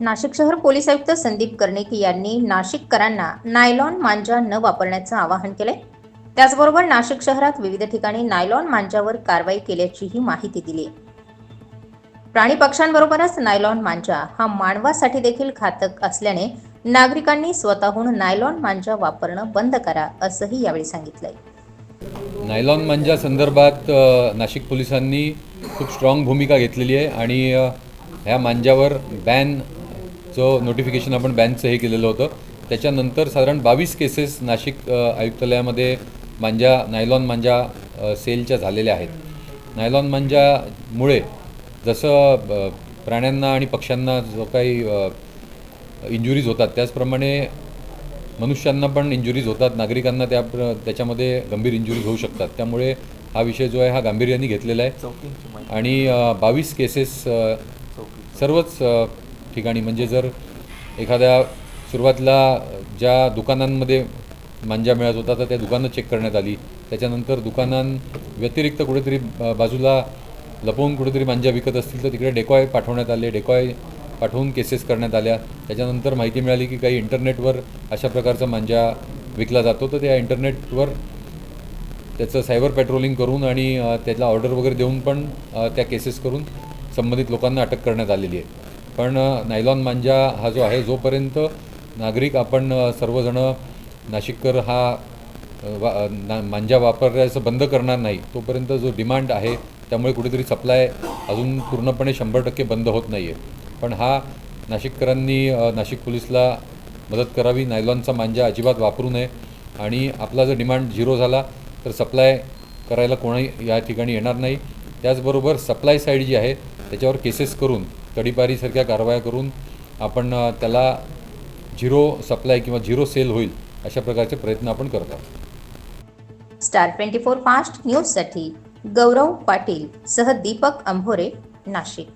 नाशिक शहर पोलीस आयुक्त संदीप कर्णिक यांनी नाशिककरांना नायलॉन मांजा न वापरण्याचं आवाहन केलंय. त्याचबरोबर नाशिक शहरात विविध ठिकाणी नायलॉन मांजावर कारवाई केल्याचीही माहिती दिली. प्राणी पक्ष्यांबरोबरच नायलॉन मांजा हा मानवासाठी देखील घातक असल्याने नागरिकांनी स्वतःहून नायलॉन मांजा वापरणं बंद करा असंही यावेळी सांगितलंय. नायलॉन मांजा संदर्भात नाशिक पोलिसांनी खूप स्ट्रॉंग भूमिका घेतलेली आहे आणि ह्या मांजावर बॅनचं नोटिफिकेशन आपण बॅनचं हे केलेलं होतं. त्याच्यानंतर साधारण बावीस केसेस नाशिक आयुक्तालयामध्ये मांजा नायलॉन मांजा सेलच्या झालेल्या आहेत. नायलॉन मांजामुळे जसं प्राण्यांना आणि पक्ष्यांना जो काही इंजुरीज होतात त्याचप्रमाणे मनुष्यांना पण इंजुरीज होतात. नागरिकांना त्या त्याच्यामध्ये गंभीर इंजुरीज होऊ शकतात. त्यामुळे हा विषय जो आहे हा गांभीर्याने घेतलेला आहे. आणि बावीस केसेस सर्वच ठिकाणी. म्हणजे जर एखाद्या सुरुवातीला ज्या दुकानांमध्ये मांजा मिळत होता तर त्या दुकानं चेक करण्यात आली. त्याच्यानंतर दुकानां व्यतिरिक्त कुठेतरी बाजूला लपवून कुठेतरी मांजा विकत असतील तर तिकडे डेकॉय पाठवण्यात आले. डेकॉय पाठवून केसेस करण्यात आल्या. त्याच्यानंतर माहिती मिळाली की काही इंटरनेटवर अशा प्रकारचा मांजा विकला जातो. तर त्या इंटरनेटवर त्याचं सायबर पेट्रोलिंग करून आणि त्याला ऑर्डर वगैरे देऊन पण त्या केसेस करून संबंधित लोकांना अटक करण्यात आलेली आहे. पण नायलॉन मांजा हा जो आहे जोपर्यंत नागरिक आपण सर्वजणं नाशिककर हा वा ना मांजा वापरायचं बंद करणार नाही तोपर्यंत जो डिमांड आहे त्यामुळे कुठेतरी सप्लाय अजून पूर्णपणे शंभर टक्के बंद होत नाही आहे पण हा नाशिककरांनी नाशिक पोलीसला मदत करावी नायलॉनचा मांजा अजिबात वापरू नये आणि आपला जर डिमांड झिरो झाला तर सप्लाय करायला कोणी या ठिकाणी येणार नाही. त्याचबरोबर सप्लाय साईड जी आहे त्याच्यावर केसेस करून तडीपारीसारख्या कारवाया करून आपण त्याला झिरो सप्लाय किंवा झिरो सेल होईल अशा प्रकारचे प्रयत्न आपण करत आहोत. स्टार ट्वेंटी फोर फास्ट न्यूजसाठी गौरव पाटील सह दीपक अंभोरे नाशिक.